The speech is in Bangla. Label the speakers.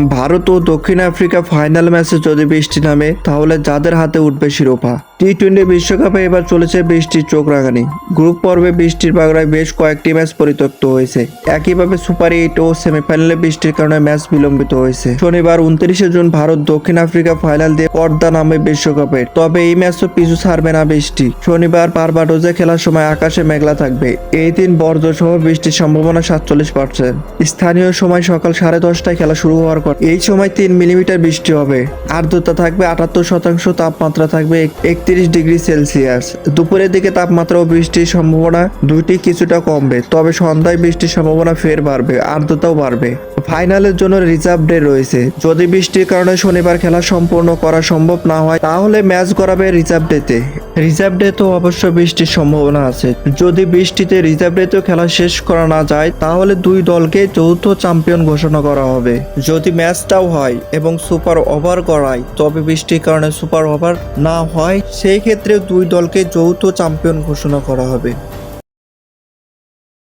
Speaker 1: ভারত ও দক্ষিণ আফ্রিকা ফাইনাল ম্যাচে যদি বৃষ্টি নামে, তাহলে যাদের হাতে উঠবে শিরোপা। টি টোয়েন্টি বিশ্বকাপে এবার চলেছে বৃষ্টির চোখ রাঙানি। গ্রুপ পর্বে বৃষ্টির বাগড়ায় বেশ কয়েকটি ম্যাচ পরিত্যক্ত হয়েছে। একইভাবে সুপার এইট ও সেমিফাইনালে বৃষ্টির কারণে ম্যাচ বিলম্বিত হয়েছে। শনিবার উনত্রিশে জুন ভারত দক্ষিণ আফ্রিকা ফাইনাল দিয়ে পর্দা নামে বিশ্বকাপের তবে এই ম্যাচও পিছু ছাড়বে না বৃষ্টি। শনিবার পারবাডোজে খেলার সময় আকাশে মেঘলা থাকবে। এই দিন বর্জ্য সহ বৃষ্টির সম্ভাবনা সাতচল্লিশ পার্সেন্ট। স্থানীয় সময় সকাল সাড়ে দশটায় খেলা শুরু হওয়ার পর এই সময় তিন মিলিমিটার বৃষ্টি হবে। আর্দ্রতা থাকবে আটাত্তর শতাংশ তাপমাত্রা থাকবে একত্রিশ ডিগ্রি সেলসিয়াস। দুপুরের দিকে তাপমাত্রা ও বৃষ্টির সম্ভাবনা দুইটি কিছুটা কমবে, তবে সন্ধ্যায় বৃষ্টির সম্ভাবনা ফের বাড়বে, আর্দ্রতাও বাড়বে। ফাইনালের জন্য রিজার্ভ ডে রয়েছে। যদি বৃষ্টির কারণে শনিবার খেলা সম্পূর্ণ করা সম্ভব না হয়, তাহলে ম্যাচ করাবে রিজার্ভ ডেতে। রিজার্ভ ডে তো অবশ্য বৃষ্টির সম্ভাবনা আছে। যদি বৃষ্টিতে রিজার্ভ ডেতেও খেলা শেষ করা না যায়, তাহলে দুই দলকে যৌথ চ্যাম্পিয়ন ঘোষণা করা হবে। যদি ম্যাচটাও হয় এবং সুপার ওভার করায় তবে বৃষ্টির কারণে সুপার ওভার না হয়, সেই ক্ষেত্রে দুই দলকে যৌথ চ্যাম্পিয়ন ঘোষণা করা হবে।